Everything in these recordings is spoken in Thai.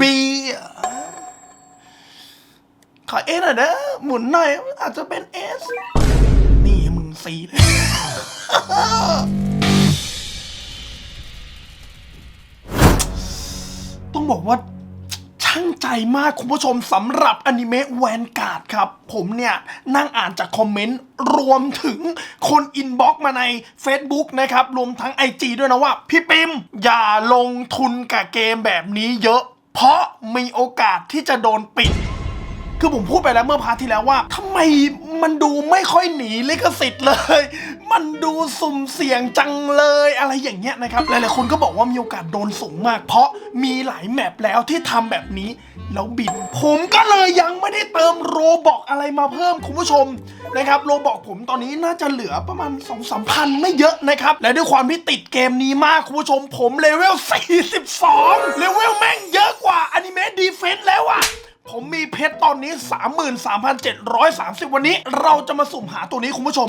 บีขอเอสหน่อยนะหมุนหน่อย อาจจะเป็นเอสนี่มึงซีเลยต้องบอกว่าช่างใจมากคุณผู้ชมสำหรับอนิเมะแวนการ์ดครับ ผมเนี่ย นั่งอ่านจากคอมเมนต์ รวมถึงคนอินบ็อกมาใน Facebook นะครับ รวมทั้ง IG ด้วยนะว่า พี่ปิมอย่าลงทุนกับเกมแบบนี้เยอะ เพราะมีโอกาสที่จะโดนปิด คือผมพูดไปแล้วเมื่อพาร์ทที่แล้วว่าทำไมมันดูไม่ค่อยหนีลิขสิทธิ์เลย มันดูสุ่มเสี่ยงจังเลยอะไรอย่างเงี้ยนะครับ หลายๆคนก็บอกว่ามีโอกาสโดนสูงมาก เพราะมีหลายแมปแล้วที่ทำแบบนี้แล้วบินผมก็เลยยังไม่ได้เติมโรบอกอะไรมาเพิ่มคุณผู้ชมนะครับโรบอกผมตอนนี้น่าจะเหลือประมาณ2องสามพันไม่เยอะนะครับ และด้วยความที่ติดเกมนี้มากคุณผู้ชมผมเลเวล42เลเวลแม่งเยอะกว่าอนิเมะดีเฟนต์แล้วอะ ผมมีเพชรตอนนี้ 33,730 วันนี้ เราจะมาสุ่มหาตัวนี้คุณผู้ชม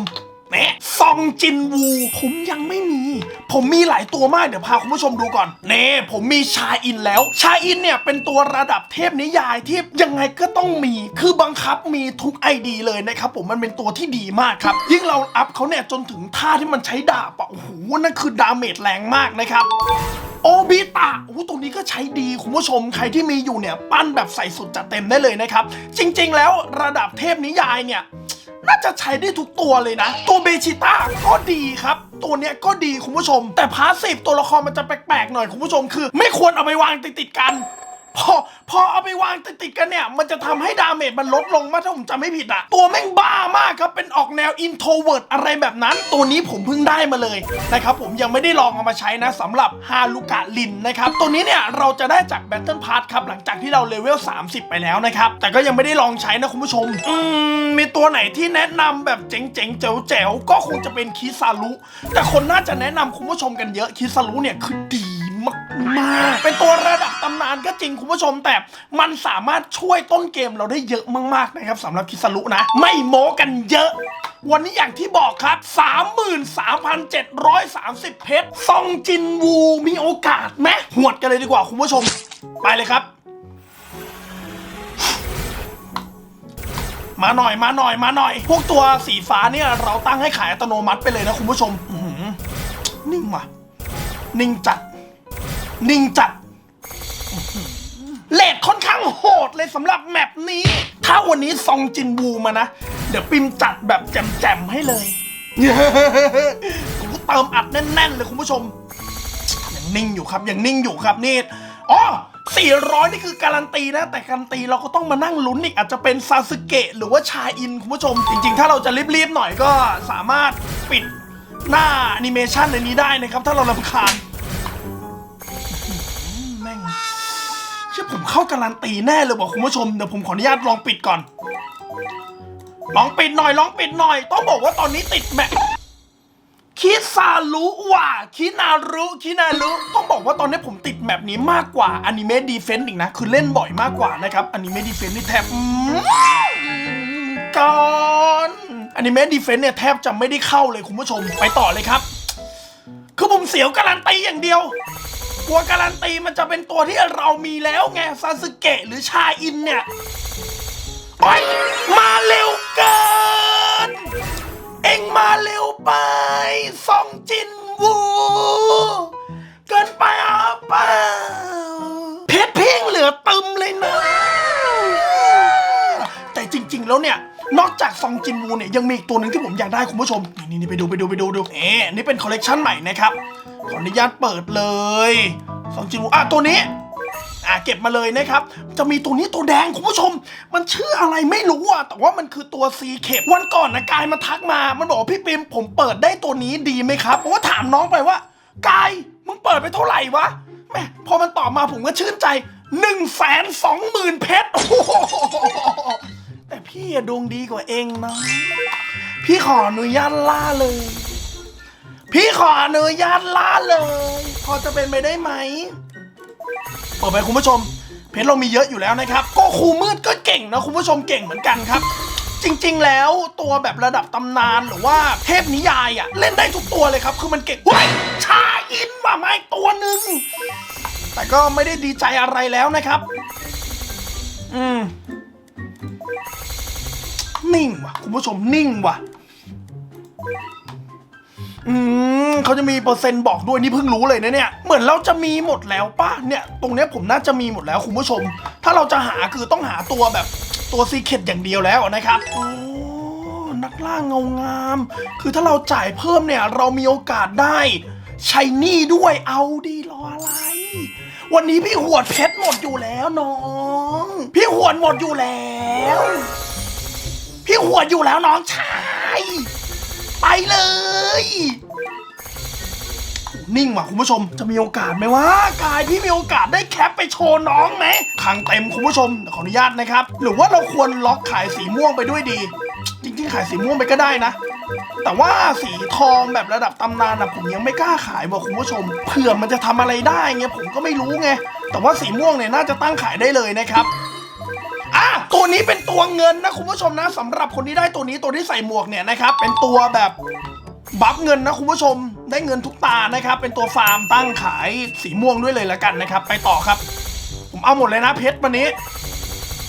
เน่ซองจินวู ผมยังไม่มี ผมมีหลายตัวมากเดี๋ยวพาคุณผู้ชมดูก่อนเน่ผมมีชาอินแล้ว ชาอินเนี่ยเป็นตัวระดับเทพนิยายที่ยังไงก็ต้องมี คือบังคับมีทุกไอดีเลยนะครับผมมันเป็นตัวที่ดีมากครับ ยิ่งเราอัพเขาเนี่ยจนถึงท่าที่มันใช้ดาบอะโอ้โหนั่นคือดาเมจแรงมากนะครับ โอบิตะโอ้ตัวนี้ก็ใช้ดีคุณผู้ชมใครที่มีอยู่เนี่ยปั้นแบบใส่สุดจัดเต็มได้เลยนะครับ จริงๆ แล้วระดับเทพนิยายเนี่ย น่าจะใช้ได้ทุกตัวเลยนะ ตัวเบชิต้าก็ดีครับ ตัวเนี้ยก็ดีคุณผู้ชม แต่พาสซีฟตัวละครมันจะแปลกๆหน่อยคุณผู้ชมคือ ไม่ควรเอาไปวางติดๆกัน พอพอเอาไปวางติดๆกันเนี่ย มันจะทำให้ดาเมจมันลดลงมาถ้าผมจำไม่ผิดอะตัวแม่งบ้ามากครับ เป็นออกแนวอินโทรเวิร์ดอะไรแบบนั้น ตัวนี้ผมเพิ่งได้มาเลยนะครับผมยังไม่ได้ลองเอามาใช้นะสำหรับฮาลูกะลินนะครับ ตัวนี้เนี่ยเราจะได้จาก Battle Pass ครับ หลังจากที่เราเลเวล 30 ไปแล้วนะครับ แต่ก็ยังไม่ได้ลองใช้นะคุณผู้ชม อืม มีตัวไหนที่แนะนำแบบเจ๋งๆ แจ๋วๆ ก็คงจะเป็นคิซารุแต่คนน่าจะแนะนำคุณผู้ชมกันเยอะคิซารุเนี่ยคือดีมากๆ เป็นตัวระำนานก็จริงคุณผู้ชม แต่มันสามารถช่วยต้นเกมเราได้เยอะมากๆนะครับสำหรับคิสรุนะ ไม่โม้กันเยอะ วันนี้อย่างที่บอกครับ 33,730 เพชรซองจินวูมีโอกาสไหมหวดกันเลยดีกว่าคุณผู้ชม ไปเลยครับ มาหน่อยมาหน่อยมาหน่อย พวกตัวสีฟ้าเนี่ยเราตั้งให้ขายอัตโนมัติไปเลยนะคุณผู้ชมนิ่งว่ะนิ่งจัดนิ่งจัด เลดค่อนข้างโหดเลยสำหรับแมปนี้ ถ้าวันนี้ซองจินบูมานะ เดี๋ยวปิมจัดแบบแจ่มๆให้เลยก็เติมอัดแน่นๆเลยคุณผู้ชมยังนิ่งอยู่ครับยังนิ่งอยู่ครับนี่อ๋อ400 นี่คือการันตีนะ แต่การันตีเราก็ต้องมานั่งลุ้นอีกอาจจะเป็นซาสึเกะหรือว่าชาอินคุณผู้ชม จริงๆ ถ้าเราจะรีบๆหน่อยก็สามารถปิดหน้าแอนิเมชันในนี้ได้นะครับ ถ้าเราลำคาญ ชื่อผมเข้าการันตีแน่เลยบอกคุณผู้ชมเดี๋ยวผมขออนุญาตลองปิดก่อน ลองปิดหน่อยลองปิดหน่อย ต้องบอกว่าตอนนี้ติดแมคิซารุว่ะคินารุคินารุต้องบอกว่าตอนนี้ผมติดแมปนี้มากกว่าอนิเมะดีเฟนต์อีกนะ คือเล่นบ่อยมากกว่านะครับอนิเมะดีเฟนต์นี่แทบอืมก่อนอนิเมะดีเฟนต์เนี่ยแทบจะไม่ได้เข้าเลยคุณผู้ชมไปต่อเลยครับ คือผมเสียวการันตีอย่างเดียว กลัวการันตีมันจะเป็นตัวที่เรามีแล้วไงซาสึเกะหรือชาอินเนี่ยโอ๊ยมาเร็วเกิน เอ็งมาเร็วไปซองจินวู เกินไปอะเปล่าเพชรเพ่งเหลือตึมเลยนะ แต่จริง ๆ แล้วเนี่ยนอกจากซองจินวูเนี่ยยังมีอีกตัวหนึ่งที่ผมอยากได้คุณผู้ชม นี่นี่ไปดูไปดูไปดูดูเอ๊นี่เป็นคอลเลกชันใหม่นะครับ ขออนุญาตเปิดเลยซองจินวูอะตัวนี้อะเก็บมาเลยนะครับ จะมีตัวนี้ตัวแดงคุณผู้ชม มันชื่ออะไรไม่รู้อะแต่ว่ามันคือตัวซีเคปวันก่อนนะกายมาทักมา มันบอกพี่ปิมผมเปิดได้ตัวนี้ดีไหมครับผมก็ถามน้องไปว่ากายมึงเปิดไปเท่าไหร่วะแม่พอมันตอบมาผมก็ชื่นใจ1นึ่งแสนสองหมื่นเพชรแต่พี่อะดวงดีกว่าเองนะพี่ขออนุญาตล่าเลย พี่ขออนุญาตล่าเลย พอจะเป็นไปได้ไหมเปิดไปคุณผู้ชม เพชรเรามีเยอะอยู่แล้วนะครับ ก็ครูมืดก็เก่งนะคุณผู้ชมเก่งเหมือนกันครับ จริงๆแล้วตัวแบบระดับตำนานหรือว่าเทพนิยายอะเล่นได้ทุกตัวเลยครับ คือมันเก่งเฮ้ยชาอินมาไม้ตัวหนึ่งแต่ก็ไม่ได้ดีใจอะไรแล้วนะครับ อืมนิ่งว่ะ คุณผู้ชมนิ่งว่ะ อืมเขาจะมีเปอร์เซ็นต์บอกด้วยนี่เพิ่งรู้เลยนะเนี่ย เหมือนเราจะมีหมดแล้วป่ะเนี่ย ตรงเนี้ยผมน่าจะมีหมดแล้วคุณผู้ชม ถ้าเราจะหาคือต้องหาตัวแบบตัวซีเคดอย่างเดียวแล้วนะครับโอ้นักล่าเงางาม คือถ้าเราจ่ายเพิ่มเนี่ย เรามีโอกาสได้ช้หนี่ด้วยเอาดีรออะไร วันนี้พี่หวดเพชรหมดอยู่แล้วน้อง พี่หวดหมดอยู่แล้ว พี่หวดอยู่แล้วน้องชาย ไปเลย นิ่งว่ะคุณผู้ชมจะมีโอกาสไหมวะกายพี่มีโอกาสได้แคปไปโชว์น้องไหมขังเต็มคุณผู้ชมขออนุญาตนะครับ หรือว่าเราควรล็อกขายสีม่วงไปด้วยดี จริงๆ ขายสีม่วงไปก็ได้นะ แต่ว่าสีทองแบบระดับตำนานนะผมยังไม่กล้าขายบอกคุณผู้ชมเผื่อมันจะทำอะไรได้ไงผมก็ไม่รู้ไงแต่ว่าสีม่วงเนี่ยน่าจะตั้งขายได้เลยนะครับ อะตัวนี้เป็นตัวเงินนะคุณผู้ชมนะสำหรับคนที่ได้ตัวนี้ตัวที่ใส่หมวกเนี่ยนะครับเป็นตัวแบบบัฟเงินนะคุณผู้ชมได้เงินทุกตานะครับ เป็นตัวฟาร์มตั้งขายสีม่วงด้วยเลยละกันนะครับ ไปต่อครับ ผมเอาหมดเลยนะเพชรวันนี้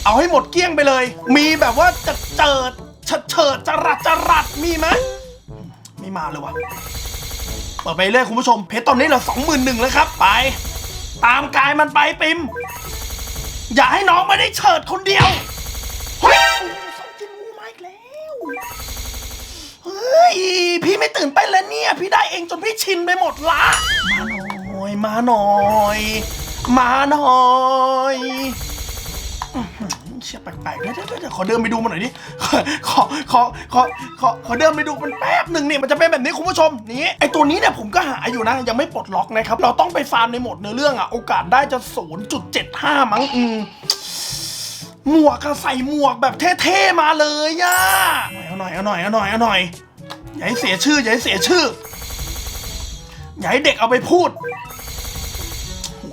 เอาให้หมดเกลี้ยงไปเลย มีแบบว่าจะเจิดเฉิดเฉิดจรัดจรัดมีไหมไม่มาเลยวะเปิดไปเรื่อยคุณผู้ชมเพชรตอนนี้เหลือสองหมื่นหนึ่งแล้วครับ ไป ตามกายมันไปปิม อย่าให้น้องไม่ได้เฉิดคนเดียวเฮ้ยสองจินมูมาอีกแล้วเฮ้ยพี่ไม่ตื่นเต้นแล้วเนี่ย พี่ได้เองจนพี่ชินไปหมดละ มาหน่อย มาหน่อย มาหน่อย เชี่ยแปลกๆเดี๋ยวเดี๋ยวเดี๋ยวขอเดินไปดูมันหน่อยดิ ขอขอขอขอขอเดินไปดูมันแป๊บหนึ่งเนี่ยมันจะเป็นแบบนี้คุณผู้ชมนี่ไอตัวนี้เนี่ยผมก็หาอยู่นะ ยังไม่ปลดล็อกนะครับ เราต้องไปฟาร์มในโหมดเนื้อเรื่องอะโอกาสได้จะ 0.75 มั้งอืมหมวกอะใส่หมวกแบบเท่ๆมาเลยย่าเอาหน่อยเอาหน่อยเอาหน่อยเอาหน่อยอย่าให้เสียชื่ออย่าให้เสียชื่ออย่าให้เด็กเอาไปพูด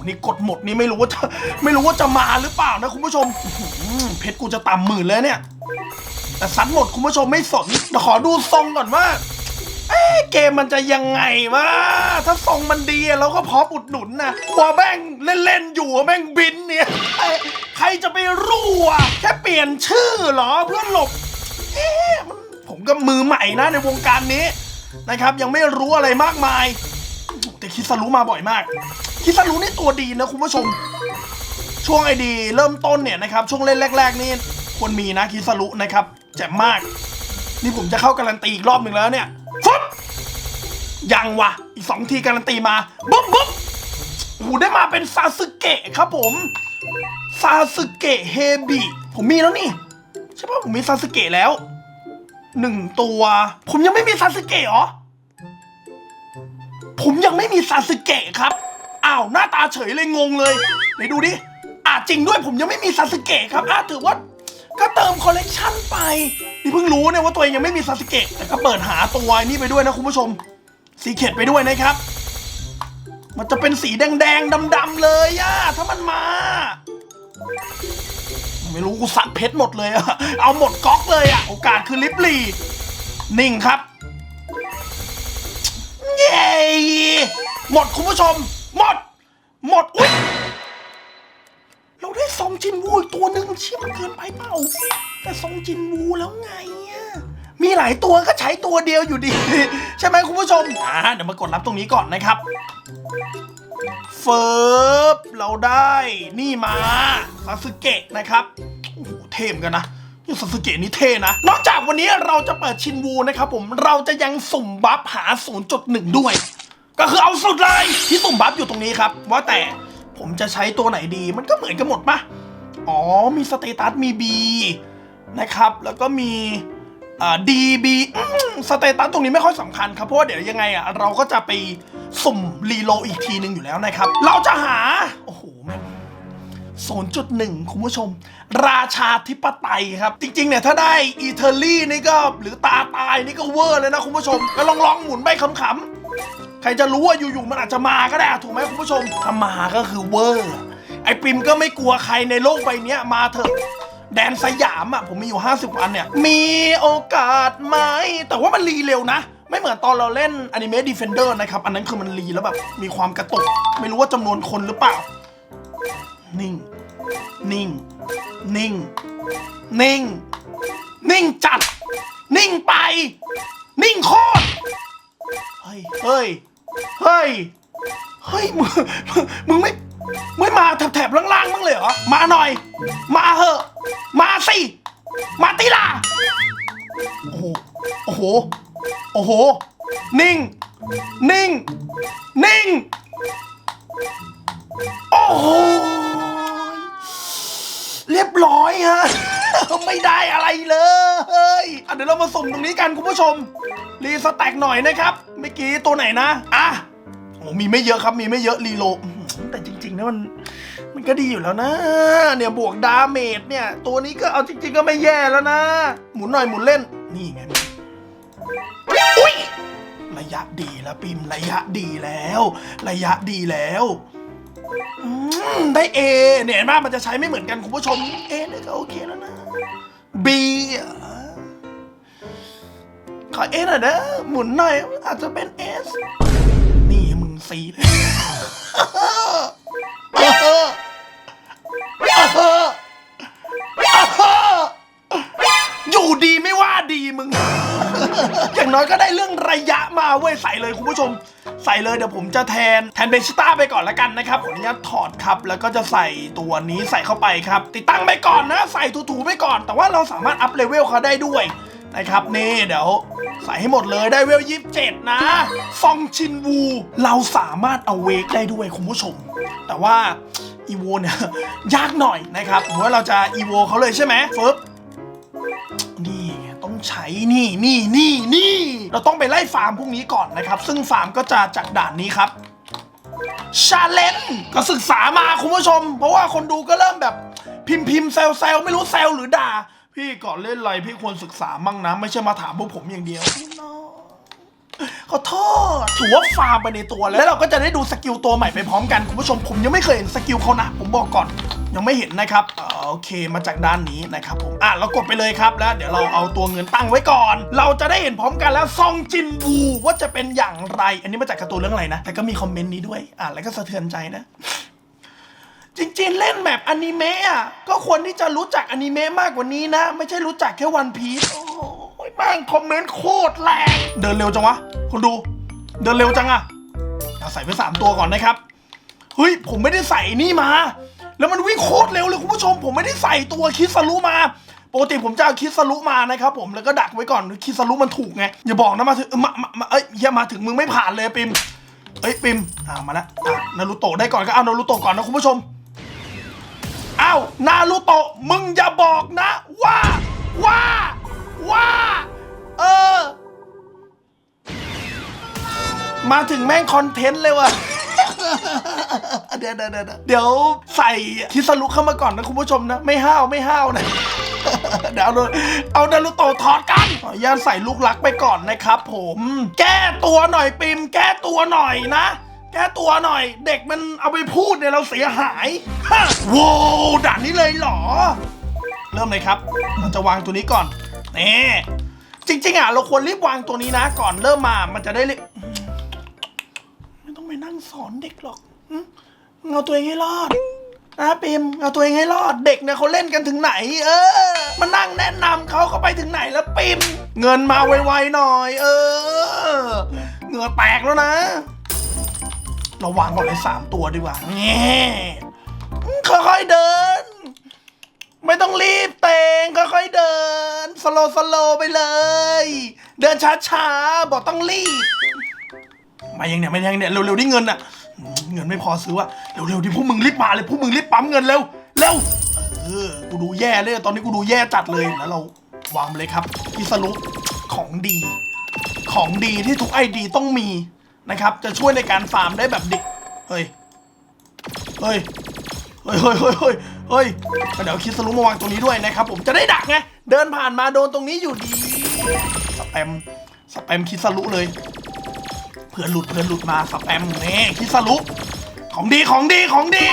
นี่กดหมดนี่ไม่รู้ว่าจะไม่รู้ว่าจะมาหรือเปล่านะคุณผู้ชมเพชรกูจะต่ำหมื่นเลยเนี่ย แต่ซัดหมดคุณผู้ชมไม่สนขอดูทรงก่อนว่าเอเกมมันจะยังไงวะถ้าทรงมันดีเราก็พร้อมอุดหนุนนะกลัวแม่งเล่นๆอยู่แม่งบินเนี่ยใครจะไปรู้อะแค่เปลี่ยนชื่อเหรอเพื่อหลบเอ๊ะมันผมก็มือใหม่นะในวงการนี้นะครับ ยังไม่รู้อะไรมากมายแต่คิดสารุมาบ่อยมาก คิสารุนี่ตัวดีนะคุณผู้ชม ช่วงไอดี เริ่มต้นเนี่ยนะครับ ช่วงเล่นแรก ๆ นี่ควรมีนะคิสารุนะครับแจ่มมาก นี่ผมจะเข้าการันตีอีกรอบหนึ่งแล้วเนี่ยฟึบยังวะอีกสองทีการันตีมาบุ๊บบุ๊บโอ้ได้มาเป็นซาสึเกะครับผมซาสึเกะเฮบิผมมีแล้วนี่ใช่ป่ะผมมีซาสึเกะแล้วหนึ่งตัว ผมยังไม่มีซาสึเกะเหรอผมยังไม่มีซาสึเกะครับ อ้าวหน้าตาเฉยเลยงงเลยไหนดูดิอะจริงด้วยผมยังไม่มีซาสึเกะครับอะถือว่าก็เติมคอลเลกชันไปนี่เพิ่งรู้เนี่ยว่าตัวเองยังไม่มีซาสึเกะแต่ก็เปิดหาตัวนี่ไปด้วยนะคุณผู้ชมสีเข็ดไปด้วยนะครับ มันจะเป็นสีแดงๆดำๆเลยอะถ้ามันมา ไม่รู้กูสักเพชรหมดเลยอะเอาหมดก๊อกเลยอะโอกาสคือลิปลีนิ่งครับ เย้หมดคุณผู้ชม หมด หมด อุ๊ย เราได้ซองจินวูอีกตัวหนึ่งเชี่ยมันเกินไปเปล่า แต่ซองจินวูแล้วไงอะมีหลายตัวก็ใช้ตัวเดียวอยู่ดี ใช่ไหมคุณผู้ชม อ่า เดี๋ยวมากดรับตรงนี้ก่อนนะครับ เฟิร์บเราได้นี่มาซาสึเกะนะครับ โอ้โหเท่เหมอนกันนะนี่ซาสึเกะนี่เท่นะ นอกจากวันนี้เราจะเปิดชินวูนะครับผม เราจะยังสุ่มบัฟหา 0.1 ด้วย ก็คือเอาสุดเลยที่สุ่มบัฟอยู่ตรงนี้ครับ ว่าแต่ผมจะใช้ตัวไหนดี มันก็เหมือนกันหมดปะอ๋อ มีสเตตัสมี B นะครับ แล้วก็มีอ่า DB อืมสเตตัสตรงนี้ไม่ค่อยสำคัญครับ เพราะว่าเดี๋ยวยังไงอะเราก็จะไปสุ่มรีโลอีกทีหนึ่งอยู่แล้วนะครับ เราจะหา โอ้โหแม่ง0.1คุณผู้ชม ราชาธิปไตยครับ จริง ๆ เนี่ย ถ้าได้อีเทอรี่นี่ก็ หรือตาตายนี่ก็เวอร์เลยนะคุณผู้ชมก็ลองลองหมุนไปขำๆ ครจะรู้ว่าอยู่ๆมันอาจจะมาก็ได้ถูกไหมคุณผู้ชมถ้ามาก็คือเวอร์ไอปิมก็ไม่กลัวใครในโลกใบนี้มาเถอะแดนสยามอะผมมีอยู่ 50วันเนี่ย มีโอกาสไหม แต่ว่ามันรีเร็วนะ ไม่เหมือนตอนเราเล่นอนิเมะดีเฟนเดอร์นะครับ อันนั้นคือมันรีแล้วแบบ มีความกระตุก ไม่รู้ว่าจำนวนคนหรือเปล่า นิ่ง นิ่ง นิ่ง นิ่ง นิ่งจัด นิ่งไป นิ่งโคตร เฮ้ย เฮ้ย เฮ้ย เฮ้ยมึงมึงมึงไม่ไม่มาแถบๆล่างๆบ้างเลยเหรอ มาหน่อย มาเหอะ มาสิ มาติล่ะโอ้โห โอ้โห โอ้โห นิ่ง นิ่ง นิ่ง ไม่ได้อะไรเลยอะเดี๋ยวเรามาสุ่มตรงนี้กันคุณผู้ชม รีสแต็กหน่อยนะครับ เมื่อกี้ตัวไหนนะ อะโอ้มีไม่เยอะครับ มีไม่เยอะรีโลแต่จริงๆนะมัน มันก็ดีอยู่แล้วนะ เนี่ยบวกดาเมจเนี่ย ตัวนี้ก็เอาจริง ๆ ก็ไม่แย่แล้วนะ หมุนหน่อยหมุนเล่น นี่ไงอุ้ยระยะดีแล้วปิมระยะดีแล้ว ระยะดีแล้วได้เอเนี่ยเห็นไหมมันจะใช้ไม่เหมือนกันคุณผู้ชมเอเนี่ยก็โอเคแล้วนะ บีขอเอหน่อยนะหมุนหน่อย อาจจะเป็นเอสนี่มึงซีเลย อยู่ดีไม่ว่าดีมึง อย่างน้อยก็ได้เรื่องระยะมาเว้ยใส่เลยคุณผู้ชม ใส่เลยเดี๋ยวผมจะแทนแทนเบชิต้าไปก่อนแล้วกันนะครับขออนุญาตถอดครับ แล้วก็จะใส่ตัวนี้ใส่เข้าไปครับ ติดตั้งไปก่อนนะ ใส่ถูๆไปก่อน แต่ว่าเราสามารถอัพเลเวลเขาได้ด้วยนะครับนี่เดี๋ยวใส่ให้หมดเลยได้เวลยี่สิบเจ็ดนะฟองชินวู เราสามารถเอาเวกได้ด้วยคุณผู้ชม แต่ว่าอีโวเนี่ยยากหน่อยนะครับผมว่าเราจะอีโวเขาเลยใช่ไหมฟึบ ใช้นี่นี่นี่นี่ เราต้องไปไล่ฟาร์มพวกนี้ก่อนนะครับ ซึ่งฟาร์มก็จะจากด่านนี้ครับชาเลนก็ศึกษามาคุณผู้ชม เพราะว่าคนดูก็เริ่มแบบพิมพ์พิมพ์แซวแซวไม่รู้แซวหรือด่า พี่ก่อนเล่นอะไรพี่ควรศึกษามั่งนะ ไม่ใช่มาถามพวกผมอย่างเดียวขอโทษถือว่าฟาร์มไปในตัวแล้วแล้วเราก็จะได้ดูสกิลตัวใหม่ไปพร้อมกันคุณผู้ชมผมยังไม่เคยเห็นสกิลเขานะ ผมบอกก่อน ยังไม่เห็นนะครับโอเคมาจากด้านนี้นะครับผมอะเรากดไปเลยครับแล้ว เดี๋ยวเราเอาตัวเงินตั้งไว้ก่อน เราจะได้เห็นพร้อมกันแล้วซองจินวูว่าจะเป็นอย่างไร อันนี้มาจากการ์ตูนเรื่องอะไรนะแต่ก็มีคอมเมนต์นี้ด้วยอ่านแล้วก็สะเทือนใจนะจริงๆ เล่นแบบอนิเมะอะก็ควรที่จะรู้จักอนิเมะมากกว่านี้นะ ไม่ใช่รู้จักแค่วันพีซโอ้ยแม่งคอมเมนต์โคตรแรงเดินเร็วจังวะคุณดู เดินเร็วจังอะเอาใส่ไปสามตัวก่อนนะครับเฮ้ยผมไม่ได้ใส่นี่มา แล้วมันวิ่งโคตรเร็วเลยคุณผู้ชม ผมไม่ได้ใส่ตัวคิสรุมาปกติผมจะเอาคิสรุมานะครับผมแล้วก็ดักไว้ก่อนคิสรุมันถูกไงอย่าบอกนะมาถึงเอ้ยมามาเอ้ยเฮียมาถึงมึงไม่ผ่านเลยปิมเอ้ยปิมอ่ามาแล้วอะนารูโตะได้ก่อนก็เอานารูโตะก่อนนะคุณผู้ชมอ้าวนารูโตะมึงอย่าบอกนะ ว่าว่าว่าเออ มาถึงแม่งคอนเทนต์เลยว่ะ เดี๋ยวเดี๋ยวเดี๋ยวใส่คิสลุเข้ามาก่อนนะคุณผู้ชมนะ ไม่ห้าวไม่ห้าวนะเดี๋ยวเอาเอานารุโตะถอดกันขออนุญาตใส่ลูกลักไปก่อนนะครับ ผม แก้ตัวหน่อยปิม แก้ตัวหน่อยนะแก้ตัวหน่อย เด็กมันเอาไปพูดเนี่ยเราเสียหายฮะโว้ด่านนี้เลยเหรอ เริ่มเลยครับ เราจะวางตัวนี้ก่อนนี่จริง ๆอะเราควรรีบวางตัวนี้นะ ก่อนเริ่มมามันจะได้เรียไม่ต้องไปนั่งสอนเด็กหรอก เอาตัวเองให้รอดนะปิมเอาตัวเองให้รอดเด็กเนี่ยเขาเล่นกันถึงไหน เออ มานั่งแนะนำเขาเขาไปถึงไหนแล้วปิม เงินมาไวๆหน่อย เออเหงื่อแตกแล้วนะ เราวางก่อนเลยสามตัวดีกว่าแง่ค่อยๆเดิน ไม่ต้องรีบเตงค่อยๆเดินสโลสโลไปเลย เดินช้าๆบอกต้องรีบ มายังเนี่ยมายังเนี่ยเร็วๆนี่เงินอะ เงินไม่พอซื้ออะเร็วๆดิพวกมึงรีบมาเลยพวกมึงรีบปั๊มเงินเร็วเร็วเออกูดูแย่เลยตอนนี้กูดูแย่จัดเลยแล้วเราวางเลยครับพิสรุของดี ของดีที่ทุกไอดีต้องมีนะครับ จะช่วยในการฟาร์มได้แบบดิเฮ้ยเฮ้ยเฮ้ยเฮ้ยเฮ้ยเฮ้ยเฮ้ยเดี๋ยวคิดสรุปมาวางตรงนี้ด้วยนะครับ ผมจะได้ดักไงเดินผ่านมาโดนตรงนี้อยู่ดีสแปมสแปมคิดสรุปเลยเพื่อนหลุดเพื่อนหลุดมาสแปมเน่คิดสรุป ของดีของดีของดี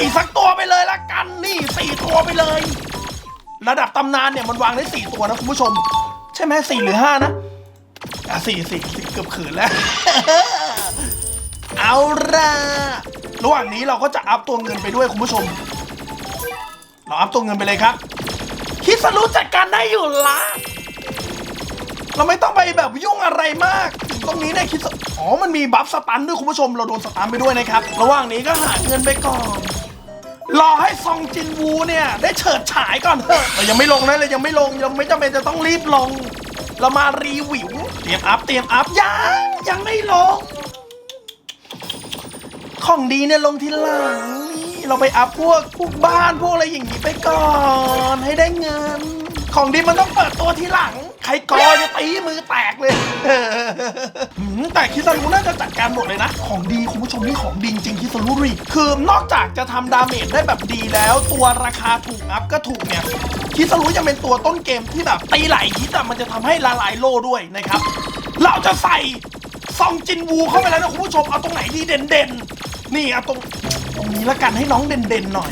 อีกสักตัวไปเลยละกันนี่สี่ตัวไปเลย ระดับตำนานเนี่ยมันวางได้สี่ตัวนะคุณผู้ชม ใช่ไหมสี่หรือห้านะอะสี่สี่สี่เกือบขืนแล้ว เอาละระหว่างนี้เราก็จะอัพตัวเงินไปด้วยคุณผู้ชม เราอัพตัวเงินไปเลยครับ คิดสรู้จัดการได้อยู่ละเราไม่ต้องไปแบบยุ่งอะไรมาก ตรงนี้เนี่ยคิดสอ๋อมันมีบัฟสตันด้วยคุณผู้ชมเราโดนสตันไปด้วยนะครับ ระหว่างนี้ก็หาเงินไปก่อนรอให้ซองจินวูเนี่ยได้เฉิดฉายก่อนเถอะเรายังไม่ลงนะเรายังไม่ลงยังไม่จำเป็นจะต้องรีบลง เรามารีวิว เตรียมอัพเตรียมอัพยังยังไม่ลง ของดีเนี่ยลงทีหลังนี่เราไปอัพพวกพวกบ้านพวกอะไรอย่างนี้ไปก่อน ให้ได้เงิน ของดีมันต้องเปิดตัวทีหลัง ใครกอจะตีมือแตกเลยหืมแต่คิสารุน่าจะจัดการหมดเลยนะ ของดีคุณผู้ชมนี่ของดีจริงคิสารุรีคือนอกจากจะทำดาเมจได้แบบดีแล้ว ตัวราคาถูกอัพก็ถูกเนี่ยคิสารุยังเป็นตัวต้นเกมที่แบบตีไหลฮิตอะมันจะทำให้ละลายโลด้วยนะครับ เราจะใส่ซองจินวูเข้าไปแล้วนะคุณผู้ชมเอาตรงไหนดีเด่นๆนี่เอาตรงตรงนี้ละกันให้น้องเด่นๆหน่อย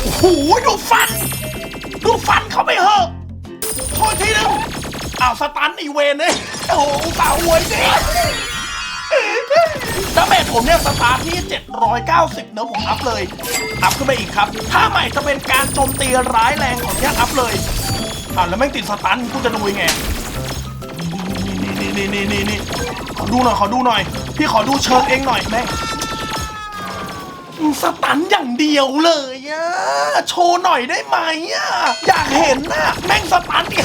โอ้โหดูฟันูฟันเขาไปเหอะโทษทีนึงอ้าวสตันอีเวนเลยโอ้โหสาวหวยดิดาเมจผมเนี่ยสตาร์ทที่ 790 เนอะผมอัพเลย อัพขึ้นไปอีกครับ ถ้าใหม่จะเป็นการโจมตีร้ายแรงของเนี่ยอัพเลยอ่าแล้วแม่งติดสตันกูจะดูยังไงนี่นี่นี่นี่นี่ขอดูหน่อยขอดูหน่อย พี่ขอดูเชิงเองหน่อยแม่ง สตันอย่างเดียวเลยอะโชว์หน่อยได้ไหมอะอยากเห็นนะแม่งสตันอีก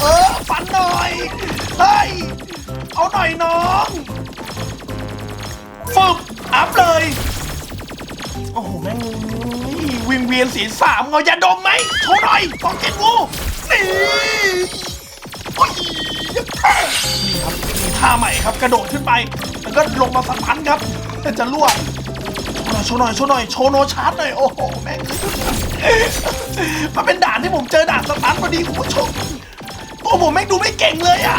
เออฟันหน่อยเฮ้ยเอาหน่อยน้องฝึกอัพเลย โอ้โหแม่งวิงเวียนศีรษะมึงายาดมไหมโชว์หน่อยฟองเจนวูนี่โอ้ยยังแท้นี่ครับมีท่าใหม่ครับกระโดดขึ้นไปแล้วก็ลงมาสตันครับจะล่วง โชว์หน่อยโชว์หน่อยโชว์โนชาร์จหน่อยโอ้โหแม่งมันเป็นด่านที่ผมเจอด่านสตันพอดีคุณผู้ชมตัวผมแม่งดูไม่เก่งเลยอะ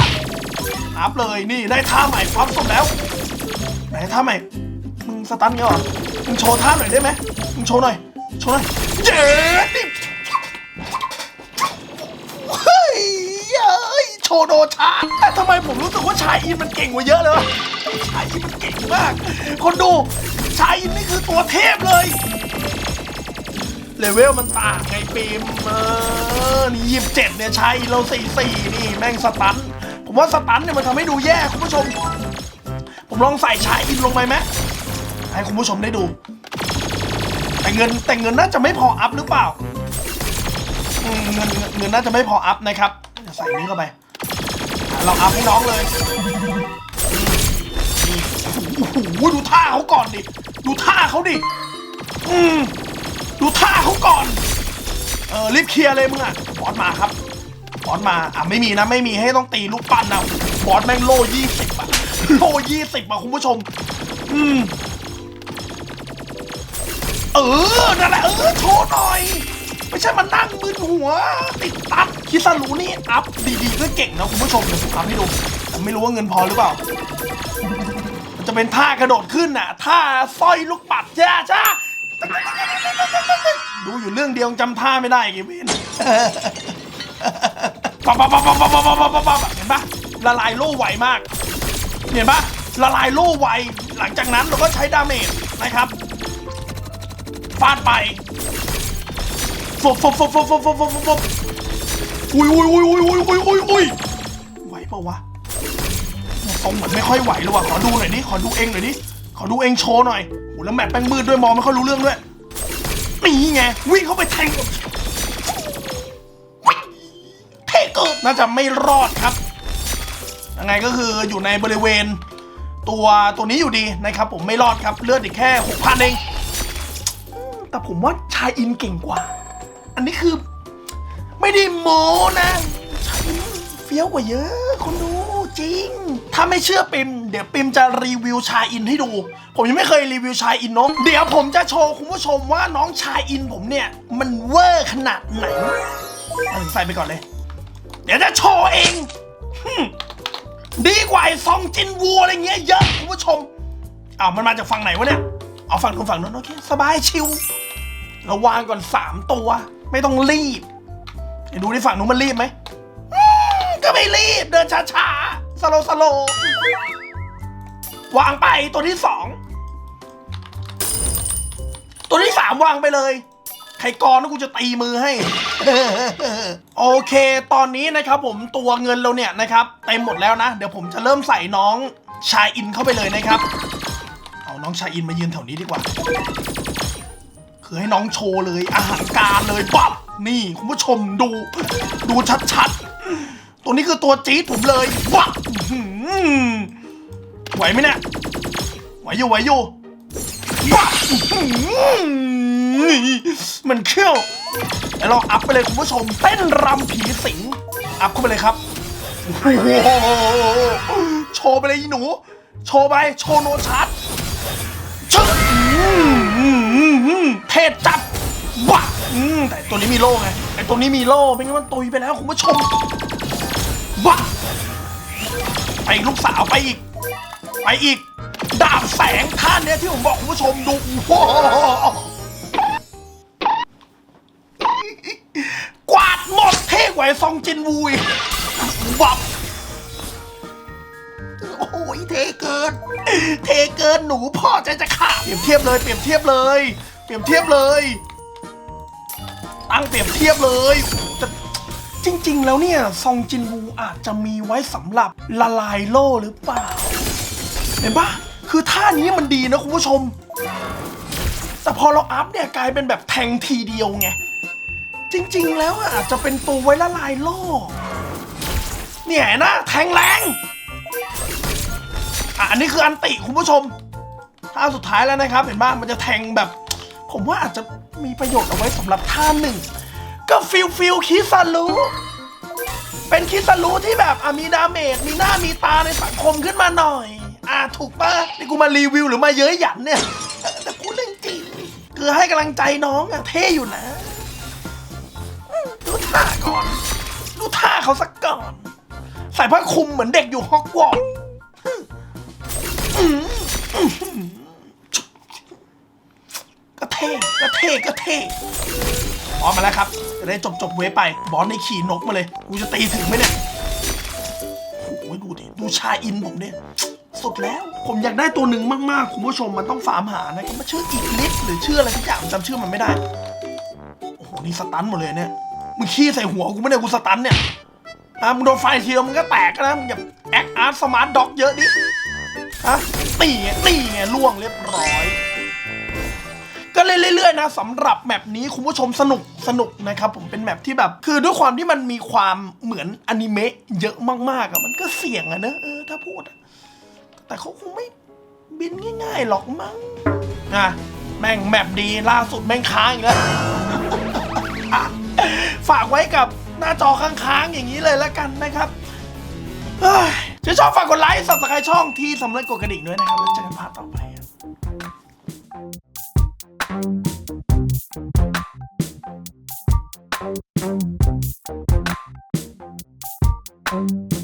อัพเลยนี่ได้ท่าใหม่พร้อมสุดแล้วไหนท่าใหม่มึงสตันเงี้ยหรอมึงโชว์ท่าหน่อยได้ไหมมึงโชว์หน่อยโชว์หน่อยเย้นี่เฮ้ยเอ้ยโชว์โดชาแต่ทำไมผมรู้สึกว่าชายอินมันเก่งกว่าเยอะเลยวะชายอินมันเก่งมาก คนดู ชายอินนี่คือตัวเทพเลย เลเวลมันต่างไงปีมเออนี่ยี่สิบเจ็ดเนี่ยชายเราสี่สี่นี่แม่งสตัน ผมว่าสตันเนี่ยมันทำให้ดูแย่คุณผู้ชม ผมลองใส่ชายอินลงไปไหมให้คุณผู้ชมได้ดู แต่เงินแต่เงินน่าจะไม่พออัพหรือเปล่าเงินเงินน่าจะไม่พออัพนะครับ ใส่นี้เข้าไปอะเราอัพให้น้องเลย โอ้โหดูท่าเขาก่อนดิ ดูท่าเขาดิ อืมดูท่าเขาก่อน เออรีบเคลียร์เลยมึงอะบอสมาครับบอสมาอะไม่มีนะไม่มีให้ต้องตีลูกปั้นนะบอสแม่งโลยี่สิบอะโลยี่สิบอะคุณผู้ชม อืมเออนั่นแหละเออโชว์หน่อย ไม่ใช่มานั่งมึนหัว ติดตัดคิซารุนี่อัพดีๆก็เก่งนะคุณผู้ชมเดี๋ยวผมอัพให้ดูแต่ไม่รู้ว่าเงินพอหรือเปล่า จะเป็นท่ากระโดดขึ้นน่ะท่าสร้อยลูกปัดจ้าจ้าดูอยู่เรื่องเดียวจำท่าไม่ได้กี่เวนปั๊บปั๊บปั๊บปั๊บปั๊บปั๊บปั๊บปั๊บเห็นปะละลายโล่ไวมาก เห็นปะละลายโล่ไว หลังจากนั้นเราก็ใช้ดาเมจนะครับฟาดไปฟบฟบฟบฟบฟบฟบฟบฟบอุ้ยอุ้ยอุ้ยอุ้ยอุ้ยอุ้ยอุ้ยอุ้ยไหวปล่าวะ ทรงเหมือนไม่ค่อยไหวเลยว่ะขอดูหน่อยดิขอดูเองหน่อยดิขอดูเองโชว์หน่อยโหแล้วแมปแป้งมืดด้วยมองไม่ค่อยรู้เรื่องด้วยนี่ไงวิ่งเข้าไปแทงเทเกินน่าจะไม่รอดครับยังไงก็คืออยู่ในบริเวณ ตัวตัวนี้อยู่ดีนะครับ ผมไม่รอดครับเลือดอีกแค่หกพันเองแต่ผมว่าชายอินเก่งกว่า อันนี้คือ ไม่ได้โมนะชายอินเฟี้ยวกว่าเยอะคนดู จริง ถ้าไม่เชื่อปิม เดี๋ยวปิมจะรีวิวชายอินให้ดู ผมยังไม่เคยรีวิวชายอินเนาะเดี๋ยวผมจะโชว์คุณผู้ชมว่าน้องชายอินผมเนี่ย มันเวอร์ขนาดไหนเอาใส่ไปก่อนเลย เดี๋ยวจะโชว์เอง ดีกว่าไอ้ซองจินวัวอะไรเงี้ยเยอะคุณผู้ชมอ้าวมันมาจากฝั่งไหนวะเนี่ย เอาฝั่งนู้นฝั่งนู้นโอเคสบายชิวเราวางก่อนสามตัว ไม่ต้องรีบเดี๋ยวดูที่ฝั่งนู้นมันรีบไหมอืมก็ไม่รีบเดินช้าๆ สโลสโลวางไปตัวที่สอง ตัวที่สามวางไปเลยใครกรนะกูจะตีมือให้ โอเค ตอนนี้นะครับผมตัวเงินเราเนี่ยนะครับเต็มหมดแล้วนะ เดี๋ยวผมจะเริ่มใส่น้องชายอินเข้าไปเลยนะครับ เอาน้องชายอินมายืนแถวนี้ดีกว่า คือให้น้องโชว์เลยอาหารการเลยปั๊บนี่คุณผู้ชมดู ดูชัดๆ ตัวนี้คือตัวจี๊ดผมเลยว้าไหวไหมเนี่ยไหวอยู่ไหวอยู่ว้ามันเขี้ยวแล้วเราอัพไปเลยคุณผู้ชมเต้นรำผีสิง อัพเข้าไปเลยครับโชว์ไปเลยหนู โชว์ไป โชว์โนชัดชึ้เทจัดว้าแต่ตัวนี้มีโล่ไงไอตัวนี้มีโล่ไม่งั้นมันตุยไปแล้วคุณผู้ชม ว้าไปลูกสาวไปอีก ไปอีก ดาบแสงท่านเนี้ยที่ผมบอกคุณผู้ชมดูโอ้โหกวาดหมดเท่กว่าซองจินวูอีกวับโอ้ยเทเกิน เทเกินหนูพ่อใจจะขาดเปรียบเทียบเลย เปรียบเทียบเลย เปรียบเทียบเลย ตั้งเปรียบเทียบเลย จริงๆ แล้วเนี่ยซองจินวูอาจจะมีไว้สำหรับละลายโล่หรือเปล่า เห็นปะคือท่านี้มันดีนะคุณผู้ชม แต่พอเราอัพเนี่ยกลายเป็นแบบแทงทีเดียวไง จริงๆ แล้วอาจจะเป็นตัวไว้ละลายโล่ เนี่ยเห็นะแทงแรงอะอันนี้คืออันติคุณผู้ชมท่าสุดท้ายแล้วนะครับ เห็นบ้างมันจะแทงแบบ ผมว่าอาจจะมีประโยชน์เอาไว้สำหรับท่าหนึ่ง ก็ฟิลฟิลคิซารุเป็นคิซารุที่แบบอะมีดาเมจมีหน้ามีตาในสังคมขึ้นมาหน่อย อะถูกปะนี่กูมารีวิวหรือมาเย้ยหยันเนี่ย แต่พูดเรื่องจริงคือให้กำลังใจน้องอะเท่อยู่นะดูท่าก่อนดูท่าเขาสักก่อน ใส่ผ้าคลุมเหมือนเด็กอยู่ฮอกวอตส์ก็เท่ก็เท่ก็เท่ พร้อมมาแล้วครับจะได้จบจบเวฟไป บอลในขี่นกมาเลย กูจะตีถึงไหมเนี่ยโอ้ยดูดิดูชาอินผมเนี่ยสุดแล้ว ผมอยากได้ตัวหนึ่งมากๆ คุณผู้ชมมันต้องฟาร์มหานะครับมันชื่ออีกลิสหรือชื่ออะไรทุกอย่างจำชื่อมันไม่ได้ โอ้โห นี่สตันหมดเลยเนี่ย มึงขี้ใส่หัวกูไม่ได้กูสตันเนี่ยอะมึงโดนไฟทีเดียวมึงก็แตกนะมึงอย่าแอคอาร์ตสมาร์ทด็อกเยอะดิฮะตีไงตีไงล่วงเรียบร้อย ก็เล่นเรื่อยๆนะสำหรับแมปนี้คุณผู้ชมสนุกสนุกนะครับผมเป็นแมปที่แบบ คือด้วยความที่มันมีความเหมือนอนิเมะเยอะมากๆอะมันก็เสี่ยงอะเนอะเออถ้าพูด แต่เขาคงไม่บินง่ายๆหรอกมั้งนะแม่งแมปดีล่าสุดแม่งค้างอีกแล้ว ฝากไว้กับหน้าจอค้างๆอย่างนี้เลยแล้วกันนะครับเฮ้ยถ้าชอบฝากกดไลค์สับสไครช่องที่สำคัญกดกระดิ่งด้วยนะครับ แล้วเจอกันพาร์ทต่อไป Thank you.